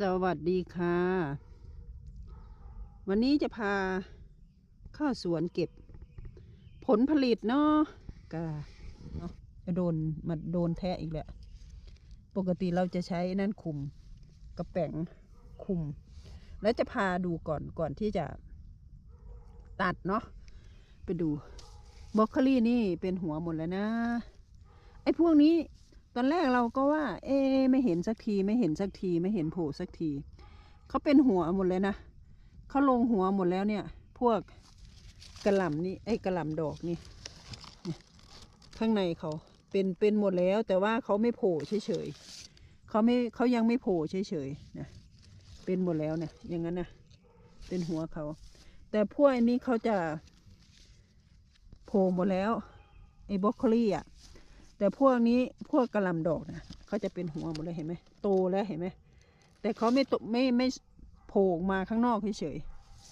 สวัสดีค่ะ วันนี้จะพาเข้าสวนเก็บ ผลผลิตเนาะก็เนาะจะโดนมาโดนแทะอีกแหละปกติเราจะใช้นั่นคุมกระแป๋งคุม แล้วจะพาดูก่อนก่อนที่จะตัดเนาะไปดูบรอกโคลี่นี่เป็นหัวหมดแล้วนะ ไอ้พวกนี้ ตอนแรกเราก็ว่า เอ๊ไม่เห็นสักทีไม่เห็นสักทีไม่เห็นโผล่สักทีเขาเป็นหัวหมดเลยนะเขาลงหัวหมดแล้วเนี่ย พวกกระหล่ำนี่ไอ้กระหล่ำดอกนี่ข้างในเขาเป็นเป็นหมดแล้ว แต่ว่าเขาไม่โผล่เฉยๆเขาไม่เขายังไม่โผล่เฉยๆนะเป็นหมดแล้วเนี่ย อย่างนั้นนะเป็นหัวเขา แต่พวกอันนี้เขาจะโผล่หมดแล้วไอ้บรอกโคลี่อะ แต่พวกนี้พวกกระลำดอกนะเขาจะเป็นหัวหมดเลยเห็นไหมโตแล้วเห็นไหมแต่เขาไม่โตไม่ไม่โผล่ออกมาข้างนอกเฉย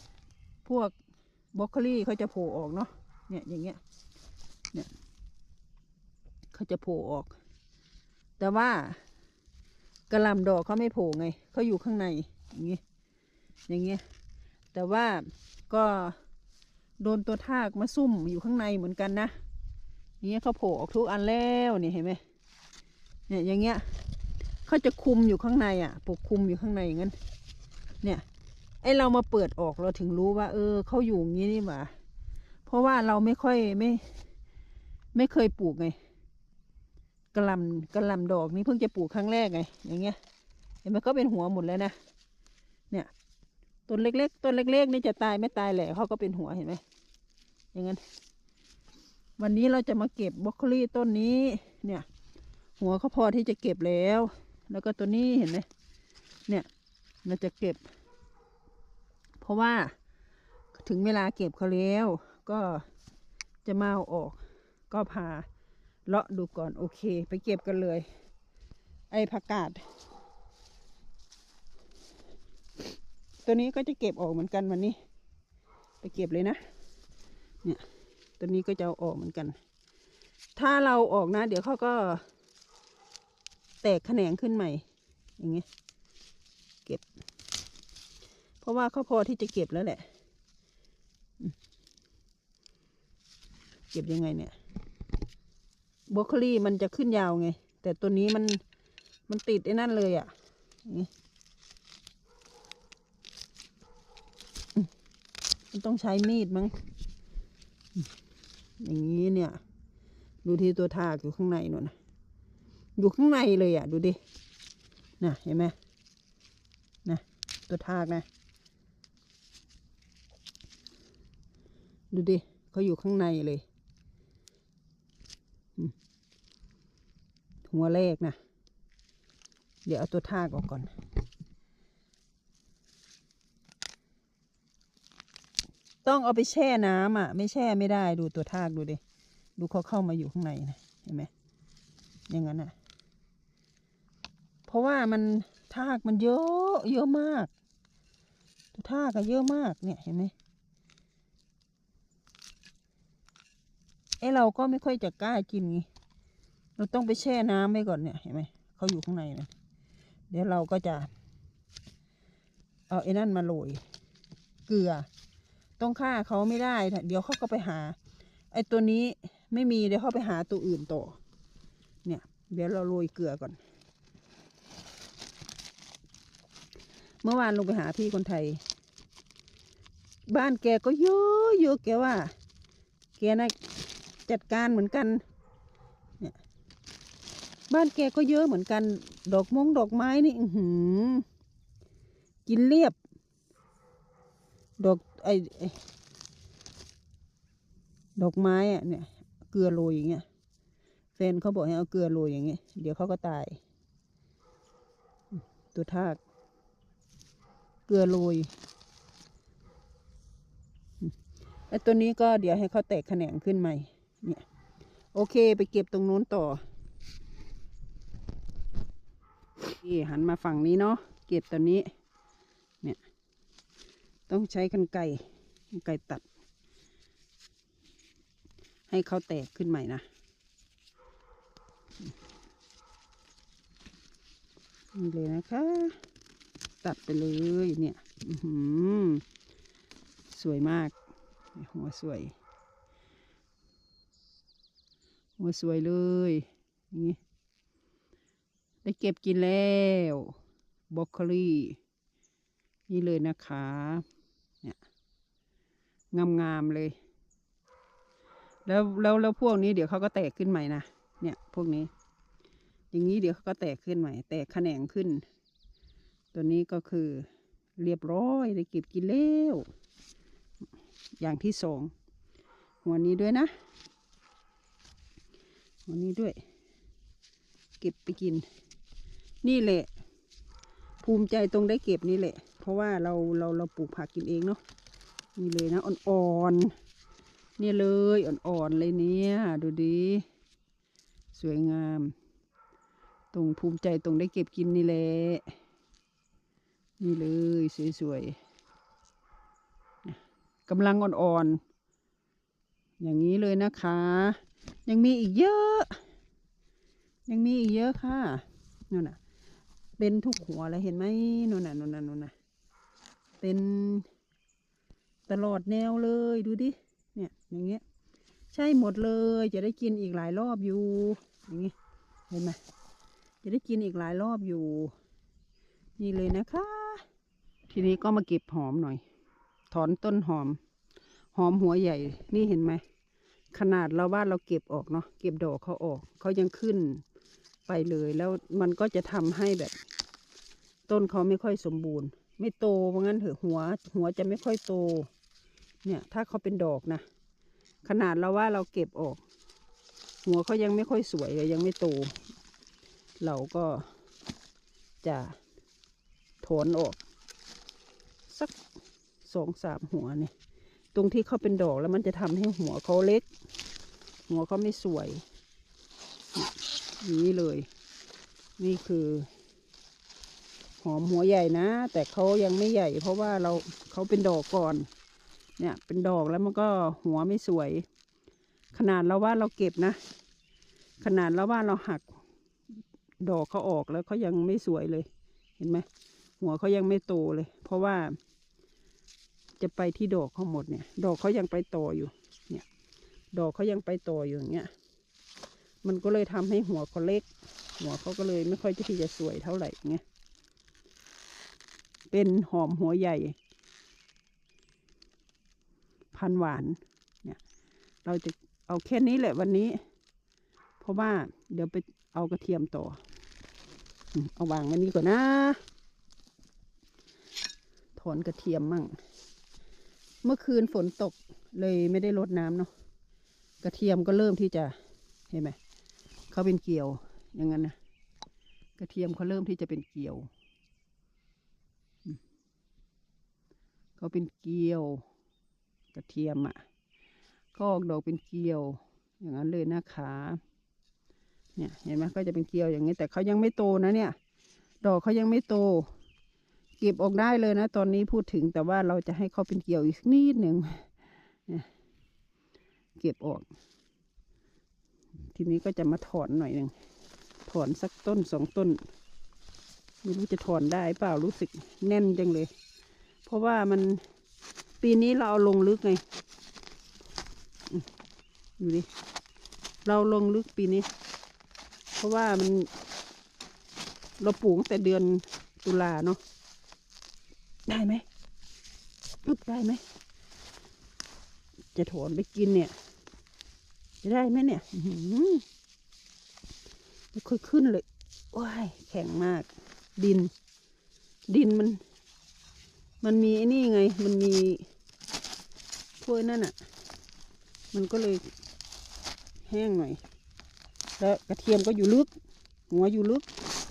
ๆพวกบรอกโคลี่เขาจะโผล่ออกเนาะเนี่ยอย่างเงี้ยเนี่ยเขาจะโผล่ออก แต่ว่ากระลำดอกเขาไม่โผล่ไงเขาอยู่ข้างในอย่างเงี้ยอย่างเงี้ยแต่ว่าก็โดนตัวทากมาซุ่มอยู่ข้างในเหมือนกันนะ อย่างเงี้ยเขาโผล่ออกทุกอันแล้วนี่เห็นไหมเนี่ยอย่างเงี้ยเขาจะคุมอยู่ข้างในอะปกคุมอยู่ข้างในอย่างนั้นเนี่ยไอเรามาเปิดออกเราถึงรู้ว่า เออเขาอยู่อย่างนี้นี่หว่าเพราะว่าเราไม่ค่อยไม่ ไม่เคยปลูกไงกระลำกระลำดอกนี่เพิ่งจะปลูกครั้งแรกไง อย่างเงี้ยเห็นไหมก็เป็นหัวหมดแล้วนะเนี่ยต้นเล็กๆต้นเล็กๆนี่จะตายไม่ตายแหละเขาก็เป็นหัวเห็นไหมอย่างนั้น วันนี้เราจะมาเก็บบรอกโคลีต้นนี้ เนี่ย หัวเขาพอที่จะเก็บแล้ว แล้วก็ตัวนี้เห็นไหมเนี่ยเราจะเก็บ เพราะว่าถึงเวลาเก็บเขาแล้ว ก็จะมาเอาออก ก็พาเลาะดูก่อนโอเค ไปเก็บกันเลย ไอ้ผักกาดตัวนี้ก็จะเก็บออกเหมือนกันวันนี้ ไปเก็บเลยนะ เนี่ย ตัวนี้ก็จะเอาออกเหมือนกัน ถ้าเราออกนะ เดี๋ยวเขาก็แตกแขนงขึ้นใหม่ อย่างเงี้ย เก็บ เพราะว่าเขาพอที่จะเก็บแล้วแหละ เก็บยังไงเนี่ยบรอกโคลีมันจะขึ้นยาวไง แต่ตัวนี้มันมันติดไอ้นั่นเลยอะ่ะมันต้องใช้มีดมั้ง อย่างนี้เนี่ย ดูที่ตัวทากอยู่ข้างในนู่นนะอยู่ข้างในเลยอะ ดูดิน่ะเห็นไหมนะตัวทากนะ ดูดิเขาอยู่ข้างในเลย หัวแรกนะ เดี๋ยวเอาตัวทากออกก่อน ต้องเอาไปแช่น้ำอะ ไม่แช่ไม่ได้ดูตัวทากดูดิดูเขาเข้ามาอยู่ข้างในนะเห็นไหมอย่างนั้นอะ เพราะว่ามันทากมันเยอะเยอะมาก ตัวทากอะเยอะมากเนี่ยเห็นไหมไอเราก็ไม่ค่อยจะกล้ากินไงเราต้องไปแช่น้ำไว้ก่อนเนี่ยเห็นไหมเขาอยู่ข้างในนะเดี๋ยวเราก็จะ เอาไอ้นั่นมาโรยเกลือ ต้องฆ่าเขาไม่ได้ เดี๋ยวเขาก็ไปหา ไอ้ตัวนี้ไม่มีเดี๋ยวเขาไปหาตัวอื่นต่อ เนี่ย เดี๋ยวเราโรยเกลือก่อน เมื่อวานลงไปหาพี่คนไทย บ้านแกก็เยอะเยอะแกว่า แกนะจัดการเหมือนกัน เนี่ยบ้านแกก็เยอะเหมือนกัน ดอกมงดอกไม้นี่ อือหือกินเรียบ ดอกไอ้ดอกไม้อะเนี่ย เกลือโรยอย่างเงี้ยแฟนเขาบอกให้เอาเกลือโรยอย่างเงี้ยเดี๋ยวเขาก็ตาย ตัวทากเกลือโรยไอ้ตัวนี้ก็เดี๋ยวให้เขาแตกแขนงขึ้นใหม่ เนี่ย โอเคไปเก็บตรงนู้นต่อนี่หันมาฝั่งนี้เนาะเก็บตัวนี้ ต้องใช้กันไก่กันไก่ตัด ให้เขาแตกขึ้นใหม่นะนี่เลยนะคะ ตัดไปเลยเนี่ยสวยมาก หัวสวย หัวสวยเลยอย่างนี้ได้เก็บกินแล้วบรอกโคลีนี่เลยนะคะ งามๆเลย แล้วแล้วแล้วพวกนี้เดี๋ยวเขาก็แตกขึ้นใหม่นะเนี่ย พวกนี้ อย่างนี้เดี๋ยวเขาก็แตกขึ้นใหม่ แตกแขนงขึ้น ตัวนี้ก็คือเรียบร้อยได้เก็บกินแล้วอย่างที่สองหัวนี้ด้วยนะหัวนี้ด้วย เก็บไปกิน นี่แหละ ภูมิใจตรงได้เก็บนี่แหละ เพราะว่าเราเราเราปลูกผักกินเองเนาะ นี่เลยนะอ่อนๆเนี่ยเลยอ่อนๆเลยเนี่ย ดูดีสวยงาม ตรงภูมิใจตรงได้เก็บกินนี่แหละนี่เลยสวยๆกำลังอ่อนๆอย่างนี้เลยนะคะ ยังมีอีกเยอะ ยังมีอีกเยอะค่ะนั่นน่ะเป็นทุกหัวเลยเห็นไหมนู่นน่ะนู่นน่ะนู่นน่ะเป็น ตลอดแนวเลยดูดิ เนี่ยอย่างเงี้ย ใช่หมดเลยจะได้กินอีกหลายรอบอยู่ อย่างเงี้ยเห็นไหมจะได้กินอีกหลายรอบอยู่ นี่เลยนะคะ ทีนี้ก็มาเก็บหอมหน่อย ถอนต้นหอม หอมหัวใหญ่ นี่เห็นไหม ขนาดเราว่านเราเก็บออกเนาะ เก็บดอกเขาออก เขายังขึ้นไปเลย แล้วมันก็จะทำให้แบบ ต้นเขาไม่ค่อยสมบูรณ์ ไม่โตเพราะงั้นเถอะหัว หัวจะไม่ค่อยโต เนี่ย ถ้าเขาเป็นดอกนะ ขนาดเราว่าเราเก็บออก หัวเขายังไม่ค่อยสวยเลยยังไม่โต เราก็จะถอนออก สักสองสามหัวเนี่ย ตรงที่เขาเป็นดอกแล้วมันจะทำให้หัวเขาเล็ก หัวเขาไม่สวยนี้เลย นี่คือหอมหัวใหญ่นะ แต่เขายังไม่ใหญ่เพราะว่าเราเขาเป็นดอกก่อน เนี่ยเป็นดอกแล้วมันก็หัวไม่สวย ขนาดเราว่าเราเก็บนะ ขนาดเราว่าเราหัก ดอกเขาออกแล้วเขายังไม่สวยเลย เห็นไหมหัวเขายังไม่โตเลย เพราะว่า จะไปที่ดอกเขาหมดเนี่ย ดอกเขายังไปต่ออยู่ เนี่ย ดอกเขายังไปต่ออยู่อย่างเงี้ยมันก็เลยทำให้หัวเขาเล็ก หัวเขาก็เลยไม่ค่อยจะที่จะสวยเท่าไหร่เงี้ยเป็นหอมหัวใหญ่ พันหวานเนี่ย เราจะเอาแค่นี้แหละวันนี้ เพราะว่าเดี๋ยวไปเอากระเทียมต่อ เอาวางไว้นี้ก่อนนะ ถอนกระเทียมมั่ง เมื่อคืนฝนตกเลยไม่ได้รดน้ำเนาะ กระเทียมก็เริ่มที่จะเห็นไหมเขาเป็นเกลียวอย่างนั้นนะกระเทียมเขาเริ่มที่จะเป็นเกลียวเขาเป็นเกลียว กระเทียมอะก็ออกดอกเป็นเกลียว อย่างนั้นเลยนะคะ เนี่ยเห็นไหมก็จะเป็นเกลียวอย่างนี้ แต่เขายังไม่โตนะเนี่ย ดอกเขายังไม่โต เก็บออกได้เลยนะ ตอนนี้พูดถึงแต่ว่าเราจะให้เขาเป็นเกลียวอีกสักนิดหนึ่งเนี่ยเก็บออก ทีนี้ก็จะมาถอนหน่อยหนึ่งถอนสักต้นสองต้นไม่รู้จะถอนได้เปล่ารู้สึกแน่นจังเลย เพราะว่ามัน ปีนี้เราเอาลงลึกไงอืมดูดิเราลงลึกปีนี้ เพราะว่ามัน เราปลูกแต่เดือนตุลาเนาะได้ไหมอึบได้ไหม จะถอนไปกินเนี่ย จะได้ไหมเนี่ยไม่ค่อยขึ้นเลยว้ายแข็งมาก ดิน ดินมัน มันมีไอ้นี่ไง มันมีพวกนั่นอะ มันก็เลยแห้งหน่อย แล้วกระเทียมก็อยู่ลึก หัวอยู่ลึก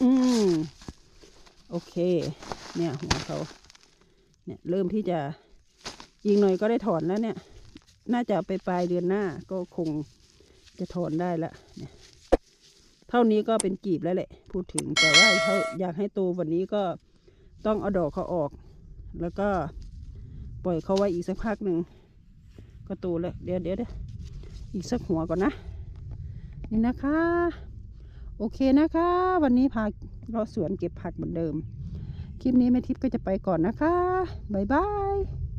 อืมโอเค เนี่ยหัวเขา เนี่ยเริ่มที่จะยิงหน่อยก็ได้ถอนแล้วเนี่ย น่าจะไปปลายเดือนหน้าก็คงจะถอนได้ละเนี่ยเท่านี้ก็เป็นกีบแล้วแหละ พูดถึงแต่ว่าเขาอยากให้โตวันนี้ก็ต้องเอาดอกเขาออก แล้วก็ปล่อยเขาไว้อีกสักพักหนึ่งก็โตแล้วเดี๋ยวเดี๋ยวเดี๋ยวอีกสักหัวก่อนนะ นี่นะคะ โอเคนะคะ วันนี้พาเราสวนเก็บผักเหมือนเดิม คลิปนี้แม่ทิพย์ก็จะไปก่อนนะคะ บ๊ายบาย